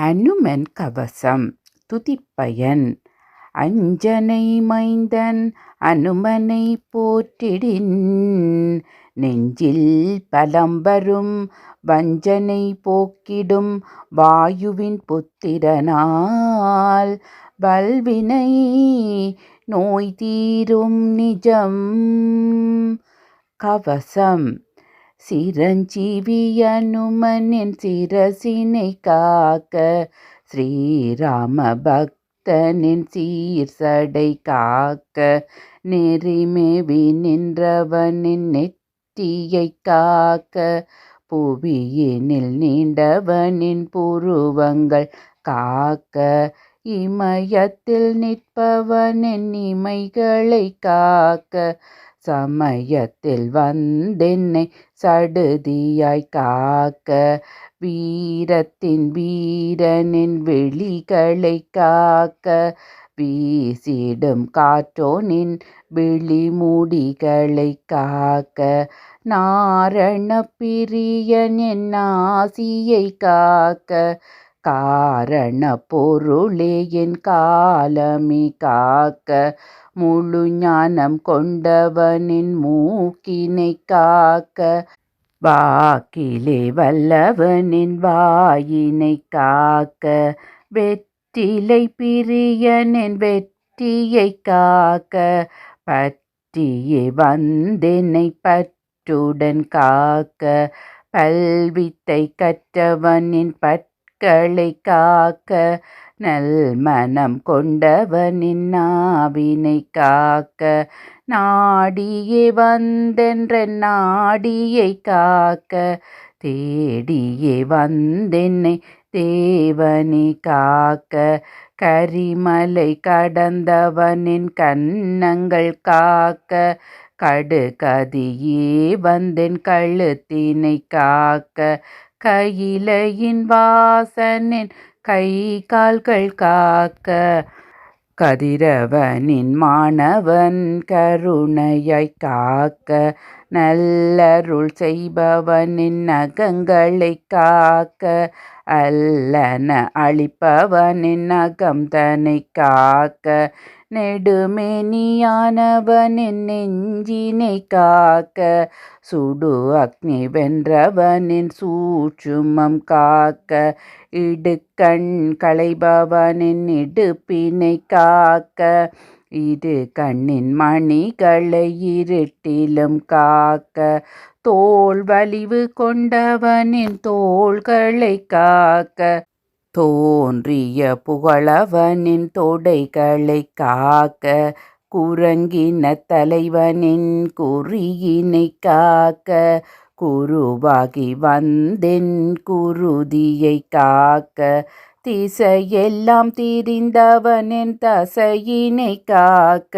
அனுமன் கவசம் துதிப்பயன். அஞ்சனை மைந்தன் அனுமனை போற்றிடின். நெஞ்சில் பலம்பரும் வஞ்சனை போக்கிடும் வாயுவின் புத்திரனால். வல்வினை நோய் தீரும் நிஜம். கவசம் சிரஞ்சீவி அனுமனின் சிரசினை காக்க ஸ்ரீராம பக்தனின் சீர்சடை காக்க நெறிமேவி நின்றவனின் நெற்றியை காக்க புவியினில் நீண்டவனின் புருவங்கள் காக்க இமயத்தில் நிற்பவனின் இமைகளை காக்க சமயத்தில் வந்தென்னை சடுதியாய் காக்க வீரத்தின் வீரனின் விழிகளை காக்க வீசிடும் காற்றோனின் விழிமூடிகளை காக்க நாரண பிரியன் என் ஆசியை காக்க காரண பொருளே என் காலமி காக்க முழு ஞானம் கொண்டவனின் மூக்கினை காக்க. வாக்கிலே வல்லவனின் வாயினை காக்க. வெற்றிலை பிரியனின் வெற்றியை காக்க. பற்றியே வந்தென்னை பற்றுடன் காக்க. பல்வித்தை கற்றவனின் மக்களை காக்க நல் மனம் கொண்டவனின் நாவினை காக்க. நாடியே வந்தென்ற நாடியை காக்க. தேடியே வந்தென்னை தேவனி காக்க. கரிமலை கடந்தவனின் கன்னங்கள் காக்க. கடுகதியே வந்தென் கழுத்தினை காக்க. கையிலையின் வாசனின் கை கால்கள் காக்க கதிரவனின் மாணவன் கருணையாய் காக்க நல்லருள் செய்பவனின் நகங்களை காக்க அல்லன அழிப்பவனின் நகம் தன்னை காக்க நெடுமேனியானவனின் நெஞ்சினை காக்க சுடு அக்னி வென்றவனின் சூட்சுமம் காக்க இடுக்கண் களைபவனின் இடுப்பினை காக்க இரு கண்ணின் மணிகளை இருட்டிலும் காக்க தோல் வலிவு கொண்டவனின் தோள்களை காக்க தோன்றிய புகழவனின் தொடைகளை காக்க குரங்கின தலைவனின் குறியினை காக்க குருவாகி வந்தென் குருதியை காக்க திசையெல்லாம் திரிந்தவனின் தசையினை காக்க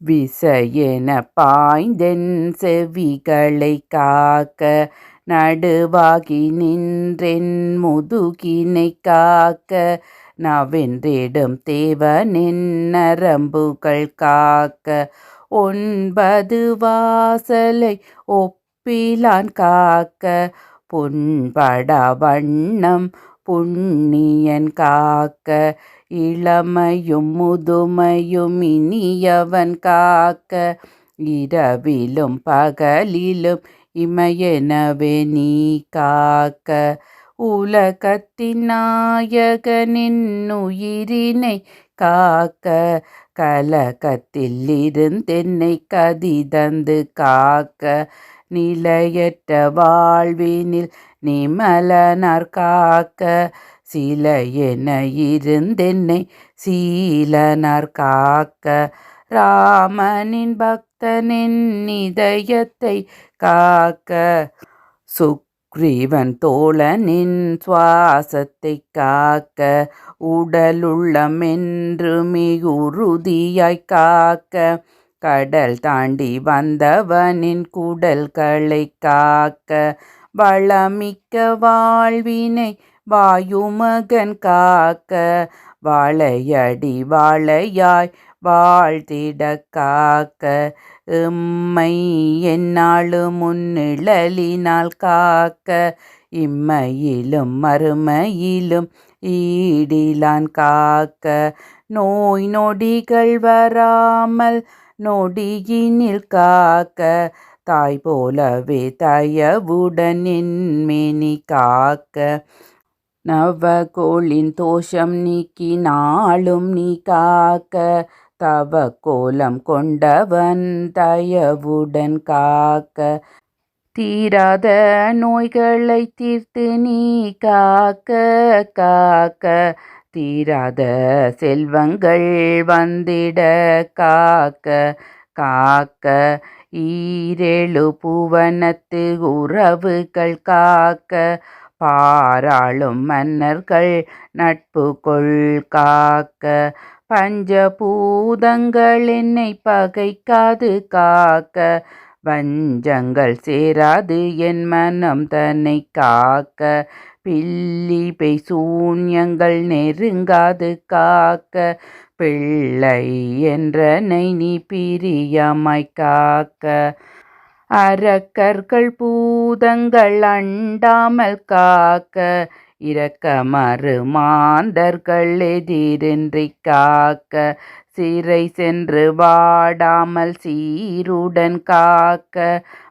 விசையென பாய்ந்தென் செவிகளை காக்க நடுவாகி நின்றென் முதுகினை காக்க நவென்றிடும் தேவனின் நரம்புகள் காக்க. ஒன்பது வாசலை ஒப்பிலான் காக்க பொன்பட வண்ணம் புண்ணியன் காக்க. இளமையும் முதுமையும் இனியவன் காக்க இரவிலும் பகலிலும் இமையெனவே நீ காக்க உலகத்தின் நாயகனின் உயிரினை காக்க கலகத்தில் இருந்தென்னை கதி தந்து காக்க நிலையற்ற வாழ்வினில் நிமலனார் காக்க சில என இருந்தென்னை சீலனார் காக்க ராமனின் பக் பக்தனின் இதயத்தை காக்க சுக்ரீவன் தோழனின் சுவாசத்தை காக்க உடலுள்ளமென்று மிகுருதியாய் காக்க கடல் தாண்டி வந்தவனின் குடல்களை காக்க வளமிக்க வாழ்வினை வாயுமகன் காக்க வாழையடி வாழையாய் வாழ்த்திட காக்க எம்மை என்னாலும் முன்னிழலினால் காக்க இம்மையிலும் மறுமையிலும் ஈடிலான் காக்க. நோய் நொடிகள் வராமல் நொடியினில் காக்க தாய் போலவே தயவுடன் என்மேனி காக்க. நவகோளின் தோஷம் நீக்கி நாளும் நீ காக்க தவ கோலம் கொண்டவன் தயவுடன் காக்க. தீராத நோய்களை தீர்த்து நீ காக்க காக்க. தீராத செல்வங்கள் வந்திட காக்க காக்க. ஈரேழு புவனத்து உறவுகள் காக்க. பாராளும் மன்னர்கள் நட்பு கொள் காக்க. பஞ்சபூதங்கள் என்னை பகைக்காது காக்க. வஞ்சங்கள் சேராது என் மனம் தன்னை காக்க. பில்லி பெய் சூன்யங்கள் நெருங்காது காக்க. பிள்ளை என்றனை நீ பிரியமாய் காக்க. அறக்கர்கள் பூதங்கள் அண்டாமல் காக்க இறக்க மறு மாந்தர்கள் எதிரின்றி காக்க சிறை சென்று வாடாமல் சீருடன் காக்க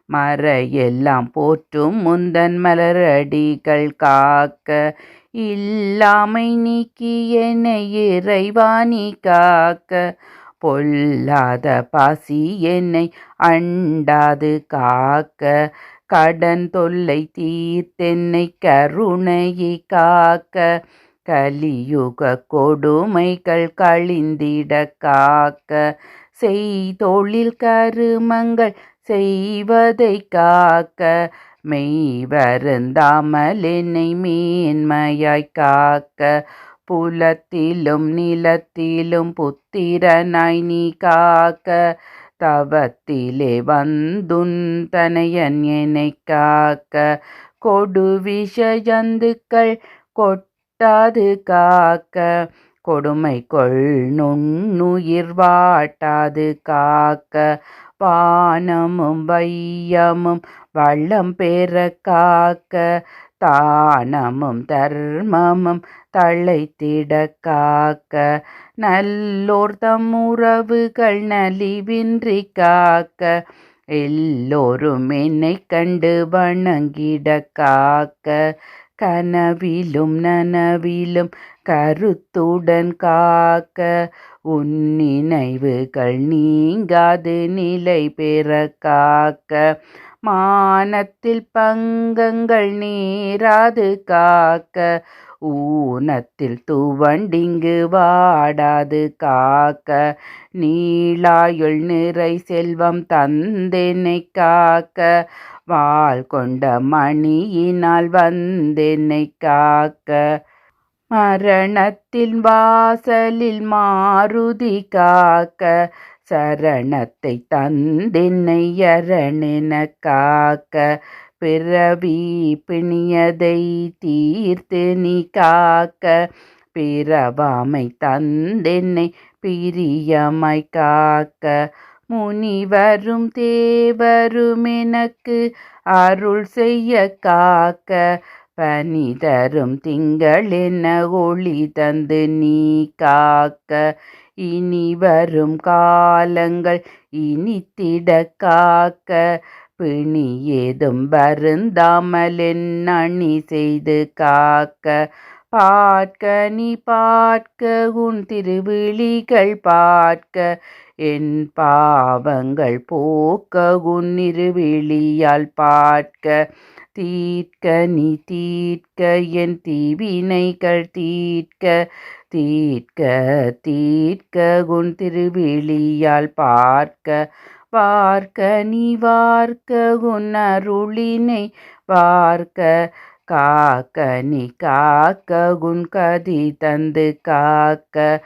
மற எல்லாம் போற்றும் முந்தன் மலரடிகள் காக்க இல்லாமை நீக்கி என்னை இறைவாணி காக்க பொல்லாத பாசி என்னை அண்டாது காக்க. கடன் தொல்லை தீர்த்தென்னை கருணையை காக்க. கலியுக கொடுமைகள் கழிந்திட காக்க. செய்தொழில் கருமங்கள் செய்வதை காக்க. மெய் வருந்தாமல் என்னை மேன்மையாய் காக்க. புலத்திலும் நிலத்திலும் புத்திரனாய் நீ காக்க தவத்திலே வந்துந்தனையன் என்னை காக்க கொடு விஷயந்துக்கள் கொட்டாது காக்க கொடுமை கொள் நுண்ணுயிர் வாட்டாது காக்க வானமும் வையமும் வள்ளம் பெற காக்க தானமும் தர்மமும் தழைத்திட காக்க. நல்லோர் தம் உறவுகள் நலிவின்றி காக்க எல்லோரும் என்னை கண்டு வணங்கிட காக்க. கனவிலும் நனவிலும் கருத்துடன் காக்க உன் நினைவுகள் நீங்காது நிலை பெற காக்க. மானத்தில் பங்கங்கள் நீராது காக்க. ஊனத்தில் துவண்டிங்கு வாடாது காக்க. நீளாயுள் நிறை செல்வம் தந்தென்னை காக்க. வால் கொண்ட மணியினால் வந்தென்னை காக்க. மரணத்தின் வாசலில் மாருதி காக்க. சரணத்தை தந்தென்னை அரணென காக்க. பிறவி பிணியதை தீர்த்து நீ காக்க. பிறவாமை தந்தென்னை பிரியமாய் காக்க. முனிவரும் தேவரும் எனக்கு அருள் செய்ய காக்க. பனி தரும் திங்கள் என்ன ஒளி தந்து நீ காக்க. இனி வரும் காலங்கள் இனித்திட காக்க. பிணி ஏதும் வருந்தாமல் செய்து காக்க பார்க்க நீ பார்க்க உன் திருவிழிகள் பார்க்க என் பாவங்கள் போக்க உன் இருவிழியால் பார்க்க தீர்க்க நீ தீர்க்க என் தீவினைகள் தீர்க்க தீர்க்க தீர்க்க உன் திருவிழியால் பார்க்க பார்க்க நீ வார்க்க உன்னருளினை பார்க்க காக்க நீ காக்க உன் கதி தந்து காக்க.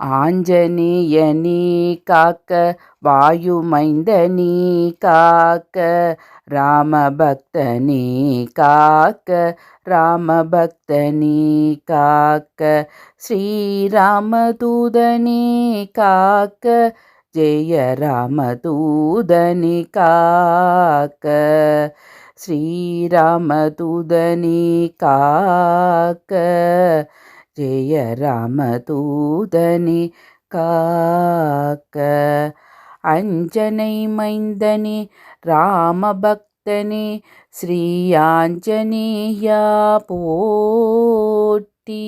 ஆஞ்சநேய நீ காக்க வாயுமைந்த நீ காக்க. ராமபக்த நீ காக்க ராமபக்த நீ காக்க. ஸ்ரீராமதூதனே காக்க. जय रामदूदनिकाक श्रीरामदूदनिकाक जय रामदूदनि काक अञ्जनैमैन्दनि रामभक्तनि श्रीयाञ्जनीया पोटी